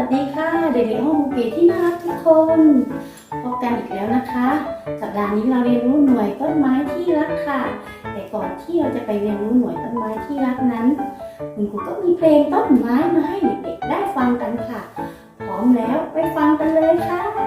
วัสดีค่ะเด็กๆห้องเกที่น่ารักทุกคนพบกันอีกแล้วนะคะ สัปดาห์นี้เราเรียนรู้หน่วยต้นไม้ที่รักค่ะ แต่ก่อนที่เราจะไปเรียนรู้หน่วยต้นไม้ที่รักนั้น คุณครูก็มีเพลงต้นไม้มาให้เด็กๆได้ฟังกันค่ะ พร้อมแล้วไปฟังกันเลยค่ะ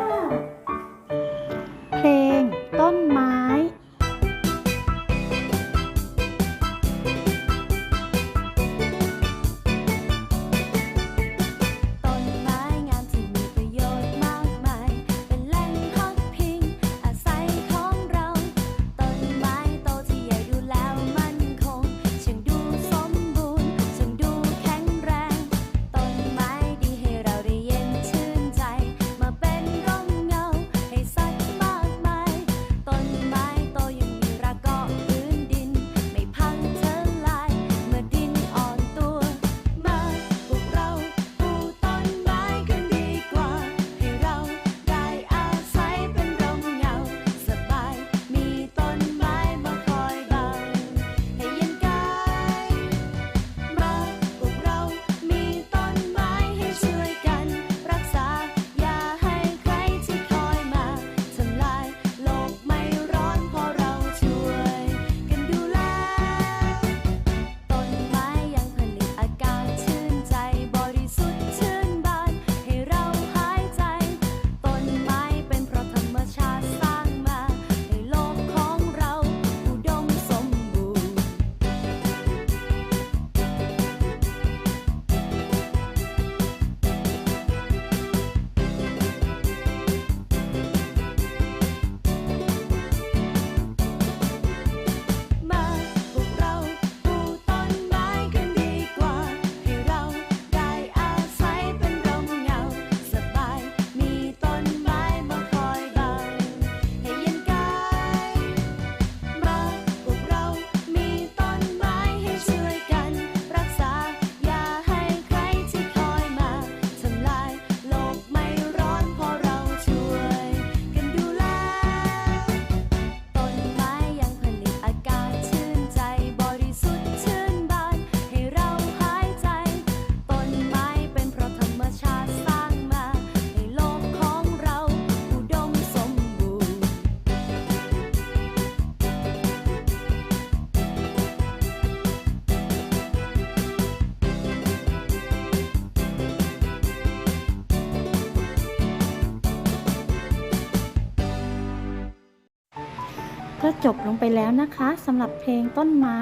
จบลงไปแล้วนะคะสำหรับเพลงต้นไม้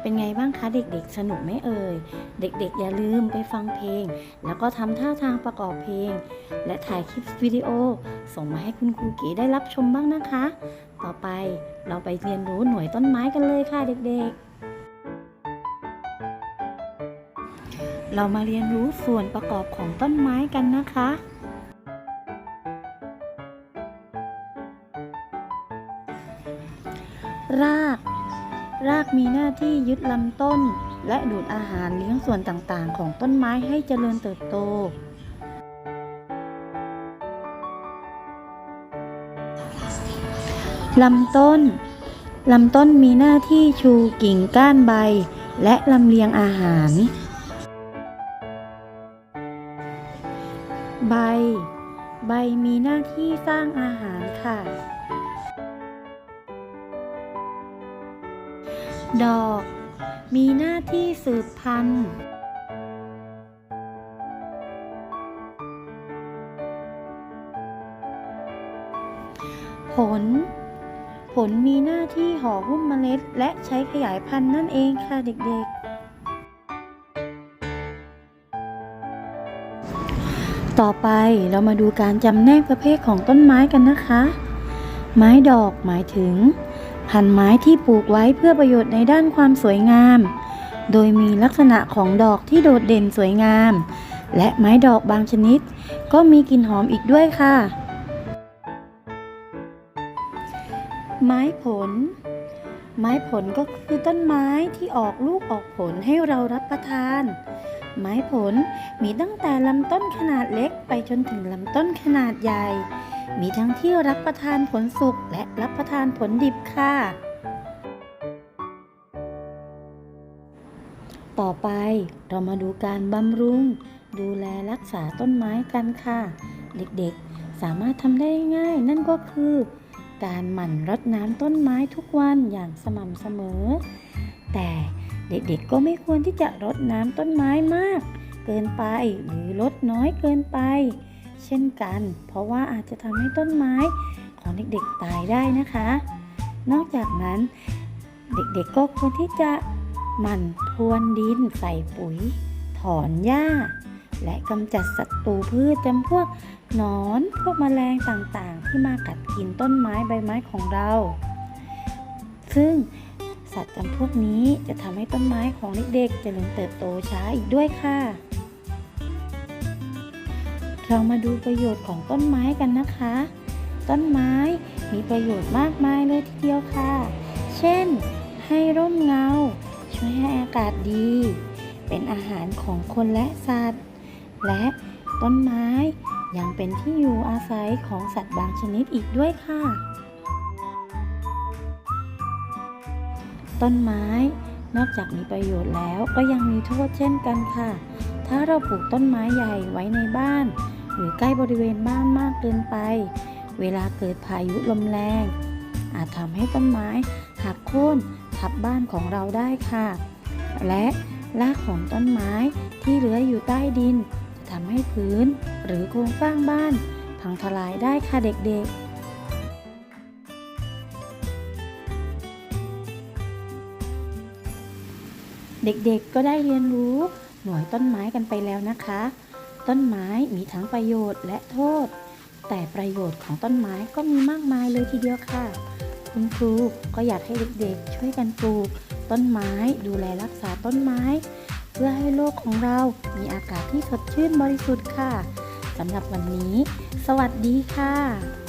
เป็นไงบ้างคะเด็กๆ สนุกไหมเอ่ย เด็กๆ อย่าลืมไปฟังเพลง แล้วก็ทำท่าทางประกอบเพลง และถ่ายคลิปวิดีโอ ส่งมาให้คุณครูเก๋ได้รับชมบ้างนะคะ ต่อไปเราไปเรียนรู้หน่วยต้นไม้กันเลยค่ะเด็กๆเรามาเรียนรู้ส่วนประกอบของต้นไม้กันนะคะ ราก รากมีหน้าที่ยึดลำต้น และดูดอาหารเลี้ยงส่วนต่างๆ ของต้นไม้ให้เจริญเติบโต ลำต้น ลำต้นมีหน้าที่ชูกิ่งก้านใบ และลำเลียงอาหาร ใบ ใบมีหน้าที่สร้างอาหารค่ะ ดอก มีหน้าที่สืบพันธุ์ ผล ผลมีหน้าที่ห่อหุ้มเมล็ด และใช้ขยายพันธุ์นั่นเองค่ะเด็กๆ ต่อไปเรามาดูการจำแนกประเภทของต้นไม้กันนะคะ ไม้ดอกหมายถึง พันไม้ที่ปลูกไว้เพื่อประโยชน์ในด้านความสวยงาม โดยมีลักษณะของดอกที่โดดเด่นสวยงาม และไม้ดอกบางชนิด ก็มีกลิ่นหอมอีกด้วยค่ะ ไม้ผล ไม้ผลก็คือต้นไม้ที่ออกลูกออกผลให้เรารับประทาน ไม้ผลมีตั้งแต่ลำต้นขนาดเล็กไปจนถึงลำต้นขนาดใหญ่ มีทั้งที่รับประทานผลสุกและรับประทานผลดิบค่ะ ต่อไปเรามาดูการบำรุง ดูแลรักษาต้นไม้กันค่ะ เด็กๆสามารถทำได้ง่ายนั่นก็คือ การหมั่นรดน้ำต้นไม้ทุกวันอย่างสม่ำเสมอ แต่เด็กๆก็ไม่ควรที่จะรดน้ำต้นไม้มาก เกินไปหรือลดน้อยเกินไป เช่นกัน เพราะว่าอาจจะทำให้ต้นไม้ของเด็กๆตายได้นะคะ นอกจากนั้นเด็กๆก็ควรที่จะหมั่นพรวนดินใส่ปุ๋ย ถอนหญ้า และกำจัดศัตรูพืชจำพวกหนอนพวกแมลงต่างๆ ที่มากัดกินต้นไม้ใบไม้ของเรา ซึ่งสัตว์จำพวกนี้จะทำให้ต้นไม้ของเด็กๆเจริญเติบโตช้าอีกด้วยค่ะ เรามาดูประโยชน์ของต้นไม้กันนะคะ ต้นไม้มีประโยชน์มากมายเลยทีเดียวค่ะ เช่น ให้ร่มเงา ช่วยให้อากาศดี เป็นอาหารของคนและสัตว์ และต้นไม้ยังเป็นที่อยู่อาศัยของสัตว์บางชนิดอีกด้วยค่ะ ต้นไม้นอกจากมีประโยชน์แล้วก็ยังมีโทษเช่นกันค่ะ ถ้าเราปลูกต้นไม้ใหญ่ไว้ในบ้าน หรือใกล้บริเวณบ้านมากเกินไป เวลาเกิดพายุลมแรง อาจทำให้ต้นไม้หักโค่นทับบ้านของเราได้ค่ะ และรากของต้นไม้ที่เหลืออยู่ใต้ดิน จะทำให้พื้นหรือโครงสร้างบ้าน พังทลายได้ค่ะเด็กๆเด็กๆ ก็ได้เรียนรู้หน่วยต้นไม้กันไปแล้วนะคะ ต้นไม้มีทั้งประโยชน์และโทษ แต่ประโยชน์ของต้นไม้ก็มีมากมายเลยทีเดียวค่ะ คุณครูก็อยากให้เด็กๆ ช่วยกันปลูก ต้นไม้ดูแลรักษาต้นไม้ เพื่อให้โลกของเรามีอากาศที่สดชื่นบริสุทธิ์ค่ะสำหรับวันนี้ สวัสดีค่ะ